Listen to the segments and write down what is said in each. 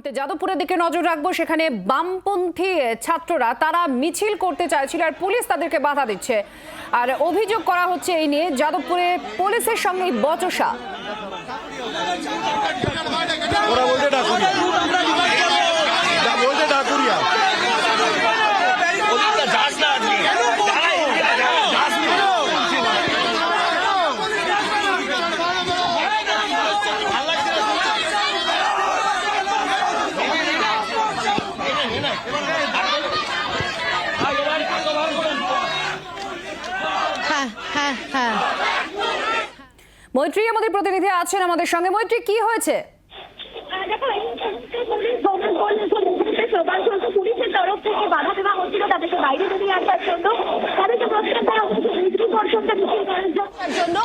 মুহূর্তে যাদবপুরের দিকে নজর রাখব। সেখানে বামপন্থী ছাত্ররা, তারা মিছিল করতে চাইছিল আর পুলিশ তাদেরকে বাধা দিচ্ছে। আর অভিযোগ করা হচ্ছে এই নিয়ে যাদবপুরে পুলিশের সঙ্গে বচসা ওরা বলছে ডাকুরিয়া যা বলছে ডাকুরিয়া হ্যাঁ হ্যাঁ হ্যাঁ মৈত্রী আমাদের প্রতিনিধি আছেন আমাদের সঙ্গে। মৈত্রী কি হয়েছে? পুলিশের তরফ থেকে বাধা দেওয়া হচ্ছিল তাদেরকে বাইরে বেরিয়ে আসার জন্য। তাদেরকে প্রস্তাব দেওয়া হচ্ছে মৃত্যু পর্যন্ত মিছিল জন্য করার জন্য।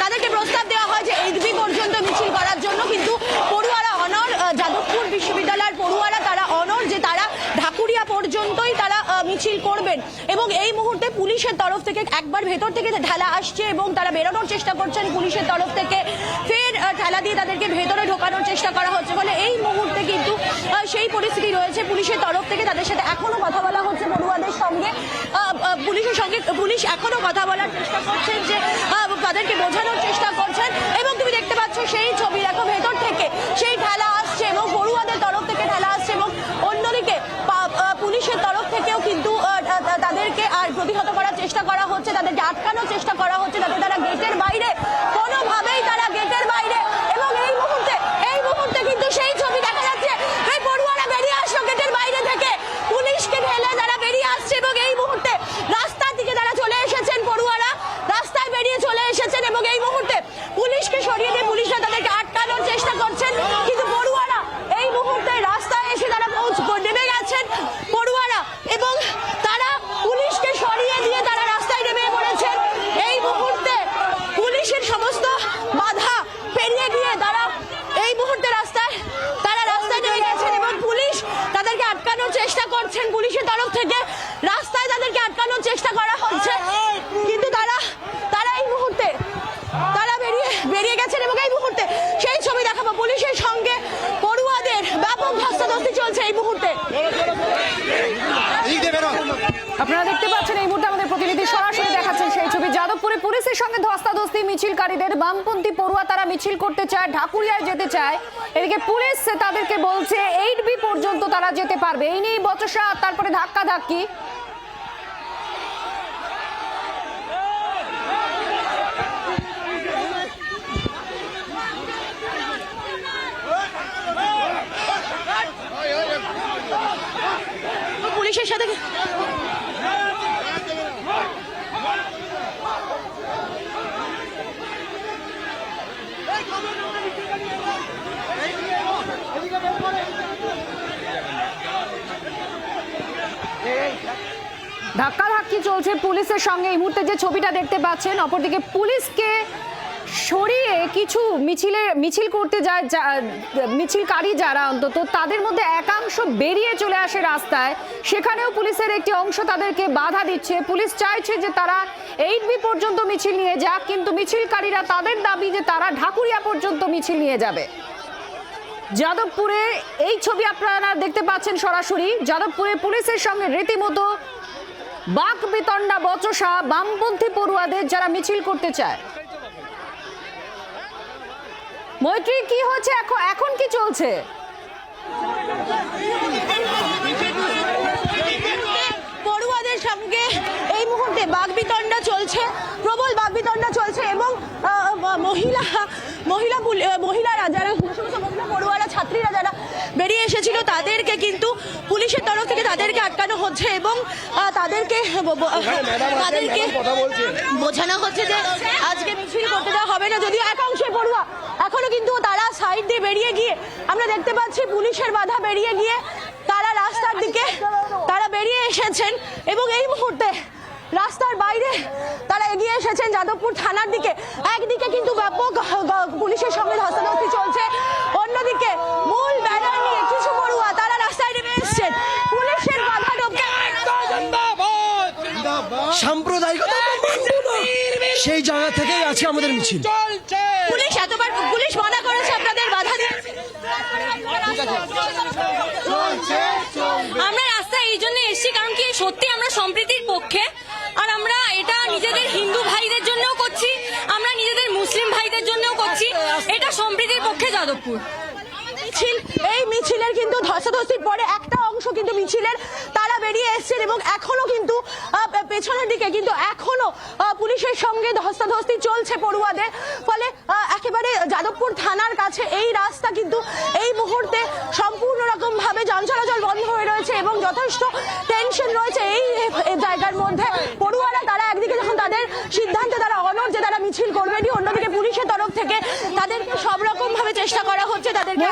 তাদেরকে প্রস্তাব দেওয়া হয় যে এইচবি পর্যন্ত মিছিল করার জন্য কিন্তু পড়ুয়ারা অনর আহ, যাদবপুর বিশ্ববিদ্যালয়ের পড়ুয়ারা তারা অনর যে তারা ঢাকুরিয়া পর্যন্তই তারা আহ, মিছিল করবেন এবং এই মুহূর্তে পুলিশের তরফ থেকে একবার ভেতর থেকে ঢালা আসছে এবং তারা বেরোনোর চেষ্টা করছেন, পুলিশের তরফ থেকে ফের ঠেলা দিয়ে তাদেরকে ভেতরে ঢোকানোর চেষ্টা করা হচ্ছে। ফলে এই মুহূর্তে কিন্তু সেই পরিস্থিতি রয়েছে। পুলিশের তরফ থেকে তাদের সাথে এখনও কথা বলা হচ্ছে পড়ুয়াদের সঙ্গে। পুলিশের সঙ্গে, পুলিশ এখনও কথা বলার চেষ্টা করছেন যে তাদেরকে বোঝানোর চেষ্টা করছেন। এবং তুমি দেখতে পাচ্ছ সেই ছবি দেখো ভেতর থেকে সেই ঠেলা আসছে এবং পড়ুয়াদের তরফ থেকে ঠেলা আসছে এবং অন্যদিকে পা- আহ, পুলিশের তরফ থেকেও কিন্তু আহ, তা- তাদেরকে আর প্রতিহত করার চেষ্টা করা হচ্ছে তাদেরকে আটকানোর চেষ্টা করা হচ্ছে যাতে তারা গেটের বাইরে কোনোভাবেই তারা গেটের বাইরে এবং এই মুহূর্তে এই মুহূর্তে কিন্তু সেই ছবি দেখা যাচ্ছে এই পড়ুয়ারা বেরিয়ে আসলো গেটের বাইরে থেকে পুলিশকে ঢেলে তারা বেরিয়ে আসছে এবং এই মুহূর্তে রাস্তার দিকে তারা চলে এসেছেন পড়ুয়ারা রাস্তায় বেরিয়ে চলে এসেছেন এবং এই মুহূর্তে পুলিশকে সরিয়ে দিয়ে পুলিশরা তাদেরকে আটকানোর চেষ্টা করছেন কিন্তু পড়ুয়ারা এই মুহূর্তে রাস্তায় এসে তারা পৌঁছ নেমে গেছেন পড়ুয়ারা এবং তারা পুলিশকে সরিয়ে দিয়ে তারা রাস্তায় নেমে পড়েছেন এই মুহূর্তে পুলিশের সমস্ত বাধা পেরিয়ে গিয়ে তারা এই মুহূর্তে রাস্তায় তারা রাস্তায় নেমে গেছেন এবং পুলিশ তাদেরকে আটকানোর চেষ্টা করছেন পুলিশের তরফ থেকে রাস্তায় তাদেরকে আটকানোর চেষ্টা করা হচ্ছে কিন্তু তারা তারা এই মুহূর্তে তারা বেরিয়ে বেরিয়ে গেছেন এবং এই মুহূর্তে সেই ছবি দেখাবো পুলিশের সঙ্গে পড়ুয়াদের ব্যাপক ধস্তাধস্তি চলছে এই মুহূর্তে এই দেবে না আপনারা দেখতে পাচ্ছেন, এই মুহূর্তে আমাদের প্রতিনিধি সরাসরি দেখাচ্ছেন সেই ছবি। যাদবপুরে পুলিশের সঙ্গে ধস্তাধস্তি, মিছিলকারীদের বামপন্থী পড়ুয়া তারা মিছিল করতে চায়, ঢাকুরিয়ায় যেতে চায়। এদিকে পুলিশ তাদেরকে বলছে, এইট বি পর্যন্ত তারা যেতে পারবে। এই নিয়েই বচসা, তারপরে ধাক্কা ধাক্কি পুলিশের সাথে ধাক্কাধাক্কি চলছে পুলিশের সঙ্গে। এই মুহূর্তে যে ছবিটা দেখতে পাচ্ছেন অপরদিকে পুলিশকে সরিয়ে কিছু মিছিলে, মিছিল করতে যায় মিছিলকারী যারা অন্তত, তাদের মধ্যে একাংশ বেরিয়ে চলে আসে রাস্তায়। সেখানেও পুলিশের একটি অংশ তাদেরকে বাধা দিচ্ছে। পুলিশ চাইছে যে তারা এইট বি পর্যন্ত মিছিল নিয়ে যাক, কিন্তু মিছিলকারীরা তাদের দাবি যে তারা ঢাকুরিয়া পর্যন্ত মিছিল নিয়ে যাবে। যাদবপুরে এই ছবি আপনারা দেখতে পাচ্ছেন সরাসরি। যাদবপুরে পুলিশের সঙ্গে রীতিমতো বাক বিতণ্ডা বচসা, বামপন্থী পড়ুয়াদের যারা মিছিল করতে চায়। মৈত্রী কি হচ্ছে এখন এখন কি চলছে পড়ুয়াদের সঙ্গে এই মুহূর্তে বাগবিতণ্ডা চলছে প্রবল বাগবিতণ্ডা চলছে এবং মহিলা মহিলা পুলি- মহিলারা যারা সমস্ত মহিলা পড়ুয়ারা ছাত্রীরা যারা বেরিয়ে এসেছিল তাদেরকে কিন্তু পুলিশের তরফ থেকে তাদেরকে আটকানো হচ্ছে এবং তাদেরকে এখানে তাদেরকে। বোঝানো হচ্ছে যে আজকে মিছিল করতে দেওয়া হবে না যদিও পড়ুয়া এখনও কিন্তু তারা সাইড দিয়ে বেরিয়ে গিয়ে আমরা দেখতে পাচ্ছি পুলিশের বাধা বেরিয়ে গিয়ে তারা রাস্তার দিকে তারা বেরিয়ে এসেছেন এবং এই মুহূর্তে রাস্তার বাইরে তারা এগিয়ে এসেছেন যাদবপুর থানার দিকে। একদিকে কিন্তু ব্যাপক পুলিশের সঙ্গে ধস্তাধস্তি চলছে। অন্যদিকে মূল ব্যানার নিয়ে কিছু পড়ুয়া তারা রাস্তায় নেমে এসেছেন। পুলিশের বাধা ঢোকে। সাম্প্রদায়িকতা সেই জায়গা থেকেই আছে আমাদের মিছিল। পুলিশ এতবার পুলিশ মানা করেছে আপনাদের বাধা দিয়েছে আমরা রাস্তায় এই জন্য এসেছি কারণ কি সত্যি আমরা সম্প্রীতির পক্ষে আর আমরা এটা নিজেদের হিন্দু ভাইদের জন্যও করছি আমরা নিজেদের মুসলিম ভাইদের জন্যও করছি এটা সম্প্রীতির পক্ষে যাদবপুর। মিছিল এই মিছিলের কিন্তু ধসাধসির পরে একটা অংশ কিন্তু মিছিলের বেরিয়ে এসেছেন এবং এখনও কিন্তু পেছনের দিকে কিন্তু এখনও পুলিশের সঙ্গে ধস্তাধস্তি চলছে পড়ুয়াদের। ফলে একেবারে যাদবপুর থানার কাছে এই রাস্তা কিন্তু এই মুহূর্তে সম্পূর্ণ রকম ভাবে যান চলাচল বন্ধ হয়ে রয়েছে এবং যথেষ্ট টেনশন রয়েছে এই জায়গার মধ্যে। পড়ুয়ারা তারা একদিকে যখন তাদের সিদ্ধান্তে তারা অনর যে তারা মিছিল করবেনি অন্যদিকে পুলিশের তরফ থেকে তাদেরকে সব চেষ্টা করা হচ্ছে তাদেরকে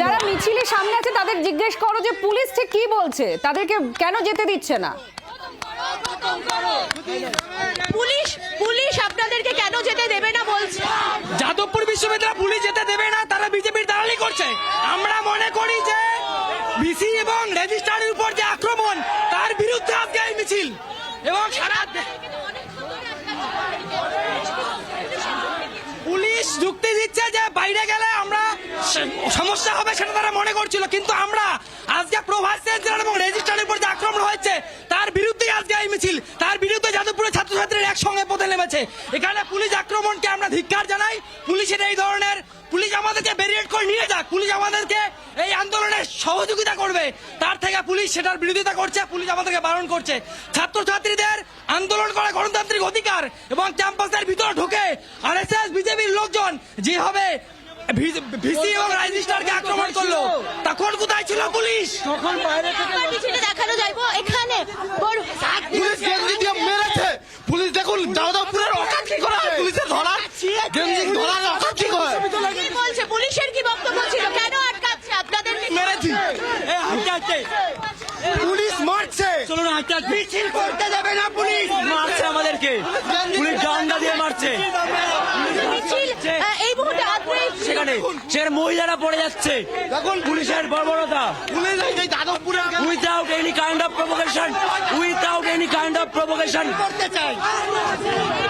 যারা মিছিলের সামনে আছে তাদের জিজ্ঞেস করো যে পুলিশ ঠিক কি বলছে? তাদেরকে কেন যেতে দিচ্ছে না? পুলিশ পুলিশ আপনাদেরকে কেন যেতে দেবে না বলছে? যাদবপুর বিশ্ববিদ্যালয় পুলিশ যেতে দেবে না তারা বিজেপির দালালি করছে। আমরা মনে করি যে ভিসি এবং রেজিস্ট্রারের উপর যে আক্রমণ তার বিরুদ্ধে আজকে এই মিছিল। এবং সারা পুলিশ যুক্তি দিচ্ছে যে বাইরে গেলে সমস্যা হবে সেটা তারা মনে করছিল, কিন্তু আমরা আজকে প্রভাস এবং রেজিস্ট্রারের উপর যে আক্রমণ হয়েছে, তার বিরুদ্ধেই আজকে এই মিছিল, তার বিরুদ্ধে যাদবপুরের ছাত্রছাত্রীরা একসঙ্গে পথে নেমেছে। এখানে পুলিশ আক্রমণকে আমরা ধিক্কার জানাই, পুলিশের এই ধরনের, পুলিশ আমাদেরকে ব্যারিয়েড করে নিয়ে যাক, পুলিশ আমাদেরকে এই আন্দোলনে সহযোগিতা করবে, তার থেকে পুলিশ সেটার বিরোধিতা করছে, পুলিশ আমাদেরকে বারণ করছে। ছাত্রছাত্রীদের আন্দোলন করা গণতান্ত্রিক অধিকার এবং ক্যাম্পাসের ভিতরে ঢুকে আরএসএস বিজেপির লোকজন যেভাবে ভিসি এবং রেজিস্ট্রারকে আক্রমণ করল। তখন কোথায় ছিল পুলিশ? তখন বাইরে থেকে দেখানো যাইবো এখানে। পুলিশ গেঞ্জি দিয়ে মেরেছে। পুলিশ দেখুন যাদবপুরের অকাত কি করে? পুলিশের ধরার গেঞ্জি ধরার অকাত কি করে? কি বলছে? পুলিশের কি বক্তব্য ছিল? কেন আটকাচ্ছে? আপনাদের মেরেছি। এ, হাঁটতে হাঁটতে পুলিশ মারছে। চলুন মিছিল করতে দেবে না পুলিশ। মারছে আমাদেরকে। পুলিশ ডান্ডা দিয়ে মারছে। মিছিল সেখানে সেখানে মহিলারা পড়ে যাচ্ছে। দেখুন। পুলিশের বর্বরতা। Without any kind of provocation without any kind of provocation করতে চাই?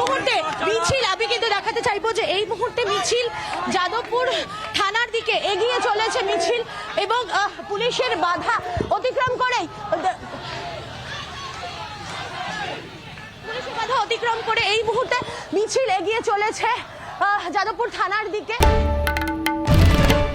মুহূর্তে মিছিল আমি কিন্তু দেখাতে চাইব যে এই মুহূর্তে মিছিল যাদবপুর থানার দিকে এগিয়ে চলেছে মিছিল এবং আহ, পুলিশের বাধা অতিক্রম করেই পুলিশের বাধা অতিক্রম করে এই মুহূর্তে মিছিল এগিয়ে চলেছে আহ, যাদবপুর থানার দিকে।